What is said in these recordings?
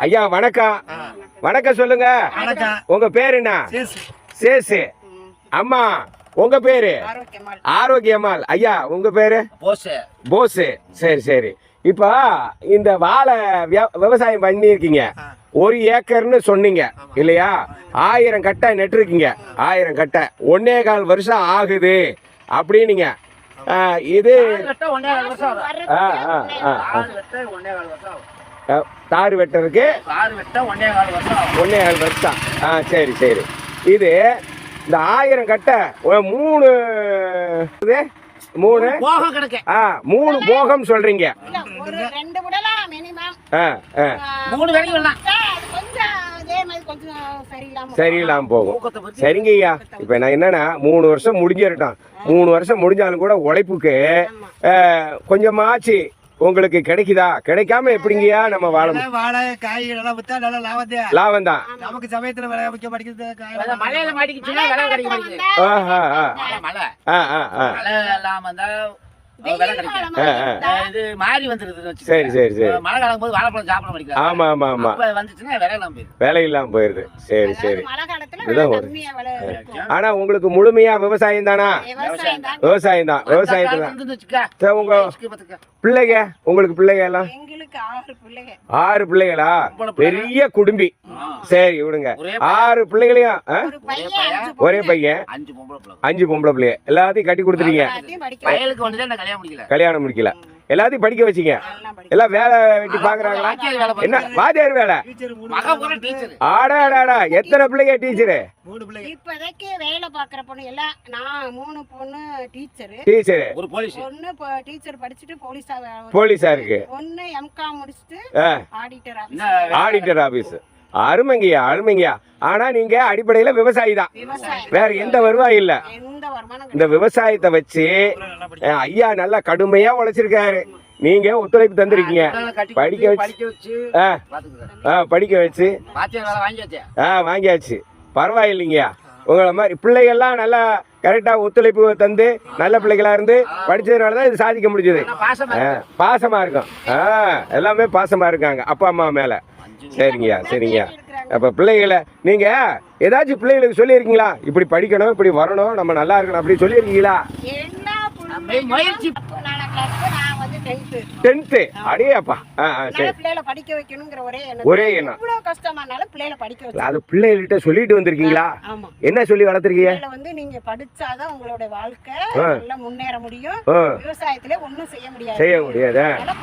ஐயா வணக்கம் வணக்கம் சொல்லுங்க. வணக்கம். உங்க பேர் என்ன? சேசு. அம்மா உங்க பேரு? ஆரோக்கியமால் ஆரோக்கியம்மாள். ஐயா உங்க பேரு? போஸ் போஸ் சரி சரி. இப்போ இந்த வாழை விய- விவசாயம் பண்ணியிருக்கீங்க. ஒரு ஏக்கர்னு சொன்னீங்க. இல்லையா? ஆயிரம் கட்டை நெட்டிருக்கீங்க. ஆயிரம் கட்டை. ஒன்னே கால் வருஷம் ஆகுது. அப்படின்னீங்க. ஆ, இது தார் வெட்டுறதுக்கு ஆறு வெட்ட ஒன்னே கால் வருஷம் ஆ சரி சரி. இது இந்த ஆயிரம் கட்டை மூணு இது மூணு போகம் கிடக்கு ஆ மூணு போகம் சொல்றீங்க. சரியில்லாம போகும். சரிங்க ஐயா. இப்போ நான் என்னன்னா மூணு வருஷம் முடிஞ்சிடட்டும். மூணு வருஷம் முடிஞ்சாலும் கூட உழைப்புக்கு கொஞ்சமாச்சு உங்களுக்கு கிடைக்குதா? கிடைக்காம எப்படிங்கய்யா நம்ம வாழ? வாழை காய் இதெல்லாம் வித்தா நல்லா லாபத்தே லாபம் தான் நமக்கு சமயத்துல விலை வைக்க மாட்டேங்குது காய் மழையில மாட்டிக்கிச்சுன்னா விலை கிடைக்க மாட்டேங்குது. மழை மழை. இது மாறி. சரி சரி சரி. மழை காலம் போது வாழைப்பழம் சாப்பிட மாட்டேங்குது ஆமா ஆமா ஆமா. அப்ப வந்துச்சுன்னா விலை இல்லாம போயிடும் வேலை இல்லாம போயிருது. சரி சரி. ஆனா உங்களுக்கு முழுமையா விவசாயம் தானா? விவசாயம் தான். விவசாயத்துல தான். உங்க. பிள்ளைங்க உங்களுக்கு பிள்ளைங்க எல்லாம்? ஆறு பிள்ளைங்க. ஆறு பிள்ளைகளா பெரிய குடும்பி. சரி விடுங்க. ஆறு பிள்ளைகளையும் ஆ? ஒரு பையன் அஞ்சு பொம்பளை பிள்ளை அஞ்சு பொம்பளை பிள்ளைய எல்லாத்தையும் கட்டி கொடுத்துட்டீங்க. கல்யாணம் முடிக்கல. எல்லாத்தையும் படிக்க வச்சீங்க. எல்லாம் வேலை வெட்டி பாக்குறாங்களா? என்ன. வாத்தியார் வேலை? டீச்சர் மூணு மகா பூரா டீச்சர் ஆடா ஆடாடா எத்தனை பிள்ளைங்க டீச்சரு இப்போதைக்கு வேலை பார்க்குற பொண்ணு எல்லாம் நான் மூணு பொண்ணு டீச்சரு டீச்சரு ஒரு போலீஸ் இப்போ டீச்சர் படிச்சுட்டு போலீஸா போலீஸா இருக்கு. பொண்ணு எம்காம் முடிச்சுட்டு ஆடிட்டர் என்ன ஆடிட்டர் ஆபீஸ் அருமைங்கய்யா அருமைங்கய்யா. ஆனா நீங்க அடிப்படையில விவசாயி தான். வேற எந்த வருவாயும் இல்ல. இந்த விவசாயத்தை வச்சு ஐயா நல்லா கடுமையா உழைச்சிருக்காரு. நீங்க ஒத்துழைப்பு தந்திருக்கீங்க. படிக்க வச்சு- படிக்க வச்சு. ஆ வாங்கியாச்சு. பரவாயில்லைங்கய்யா. உங்களை மாதிரி பிள்ளைகள்லாம் நல்லா கரெக்டாக ஒத்துழைப்பு தந்து நல்ல பிள்ளைகளா இருந்து படிச்சதுனால தான் இது சாதிக்க முடிஞ்சது. நான் பாசமா ஆ, பாசமா இருக்கும். ஆ எல்லாமே பாசமா இருக்காங்க. அப்பா அம்மா மேல. சரிங்கய்யா சரிங்கய்யா. அப்ப பிள்ளைகளை நீங்க ஏதாச்சும் பிள்ளைகளுக்கு சொல்லியிருக்கீங்களா? இப்படி படிக்கணும் இப்படி வரணும் நம்ம நல்லா இருக்கணும் அப்படி சொல்லியிருக்கீங்களா? முயற்சி. நான் டென்த்து டென்த்து அடே அப்பா ஆ ஆ நல்ல சரி. பிள்ளைகளை படிக்க வைக்கணுங்கிற ஒரே ஒரே எண்ணம். இவ்வளவு கஷ்டமானாலும் பிள்ளைகளை படிக்க வச்சு அது பிள்ளைகள்கிட்ட சொல்லிட்டு வந்திருக்கீங்களா? ஆமா. என்ன சொல்லி வளர்த்துருக்கீங்க? வந்து நீங்க படிச்சாதான் உங்களோட வாழ்க்கை. நல்லா முன்னேற முடியும். விவசாயத்துல ஒண்ணும் செய்ய முடியாது. செய்ய முடியாதா. அதனால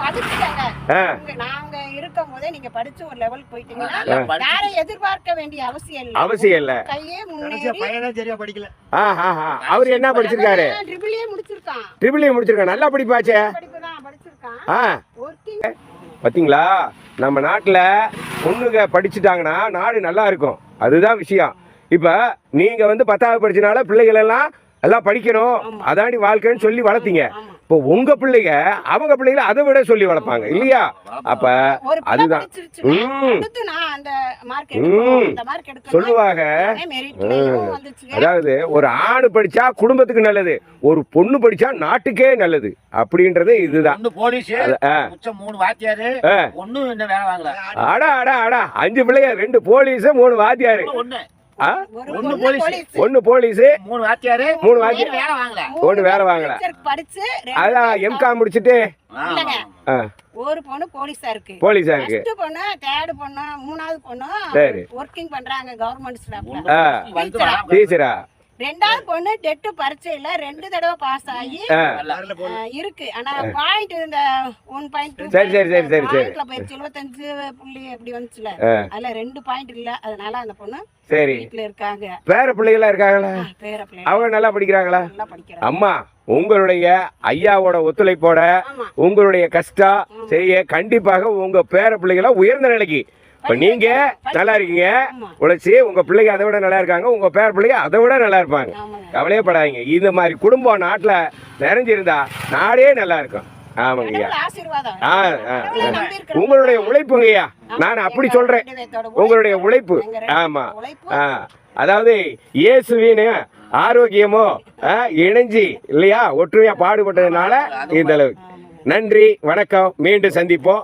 இருக்கும் போதே நீங்க படிச்சு ஒரு லெவலுக்கு போயிட்டீங்கன்னா யாரை எதிர்பார்க்க வேண்டிய அவசியம் இல்லை. அவசியம் இல்லை. கையே முன்னேறி பையனே சரியா படிக்கல. அவர் என்ன படிச்சிருக்காரு? ட்ரிபிளே முடிச்சிருக்கான். ட்ரிபிள் இ முடிச்சிருக்காரு. நல்லா படிப்பாச்சே. பாத்தீங்களா? நம்ம நாட்டில் பொண்ணுங்க படிச்சுட்டாங்கன்னா நாடு நல்லா இருக்கும். அதுதான் விஷயம். இப்போ நீங்க வந்து பத்தாவது படிச்சனால பிள்ளைகள் எல்லாம் எல்லாம் படிக்கணும் அதாண்டி வாழ்க்கைன்னு சொல்லி வளர்த்தீங்க. இப்போ உங்க பிள்ளைங்க அவங்க பிள்ளைகளை அதை விட சொல்லி வளர்ப்பாங்க இல்லையா? அப்ப அதுதான். சொல்லுவாங்க. அதாவது ஒரு ஆண் படிச்சா குடும்பத்துக்கு நல்லது ஒரு பொண்ணு படிச்சா நாட்டுக்கே நல்லது அப்படின்றது இதுதான். மூணு வாத்தியாரு ஆ. ஒண்ணும் இன்னும் வேலை வாங்கல. அடா அடா அடா அஞ்சு பிள்ளைங்க ரெண்டு போலீஸ் மூணு வாத்தியாரு. போலீஸ். ஒன்னு போலீஸ். மூணு வாத்தியாரு மூணு வாத்தியார். வேலை வாங்கல. ஒண்ணு வேலை வாங்கல. படிச்சு அதான் எம்காம் முடிச்சுட்டு. ஒரு பொண்ணு போலீஸா இருக்கு. போலீஸா இருக்கு. ஃபர்ஸ்ட் பொண்ணு தேர்ட் பொண்ணு மூணாவது பொண்ணு. ஒர்க்கிங் பண்றாங்க கவர்மெண்ட் ஸ்டாஃப்ல. டீச்சரா ரெண்டாவது பொண்ணு டெட்டு பரீட்சையில ரெண்டு தடவை பாஸ் ஆகி இருக்கு. ஆனா பாயிண்ட் இந்த ஒன் பாயிண்ட் சரி, சரி, சரி, சரி, சரி. போயிருச்சு. எழுபத்தஞ்சு புள்ளி அப்படி வந்துச்சுல. அதுல ரெண்டு பாயிண்ட் இல்ல. அதனால அந்த பொண்ணு சரி. இருக்காங்க. பேர பிள்ளைகளா இருக்காங்களா? பேர பிள்ளை அவங்க நல்லா படிக்கிறாங்களா? நல்லா படிக்கிறாங்க. அம்மா உங்களுடைய ஐயாவோட ஒத்துழைப்போட உங்களுடைய கஷ்டம் செய்ய கண்டிப்பாக உங்க பேர பிள்ளைகள உயர்ந்த நிலைக்கு இப்ப நீங்க நல்லா இருக்கீங்க. உழைச்சி உங்க பிள்ளைங்க அதை விட நல்லா இருக்காங்க. உங்க பேர பிள்ளைங்க அதை விட நல்லா இருப்பாங்க. கவலையப்படாதீங்க. இது மாதிரி குடும்பம் நாட்டுல நிறைஞ்சிருந்தா நாடே நல்லா இருக்கும். ஆமாங்கய்யா ஆ, உங்களுடைய உழைப்புங்கய்யா நான் அப்படி பேர்த்தோட உங்களுடைய உழைப்பு. எங்க ரெண்டு ஆமா. உழைப்பு. ஆ அதாவது இயேசுவின் ஆரோக்கியமோ இணைஞ்சு இல்லையா ஒற்றுமையா பாடுபட்டதுனால இந்த அளவுக்கு. நன்றி வணக்கம். மீண்டும் சந்திப்போம்.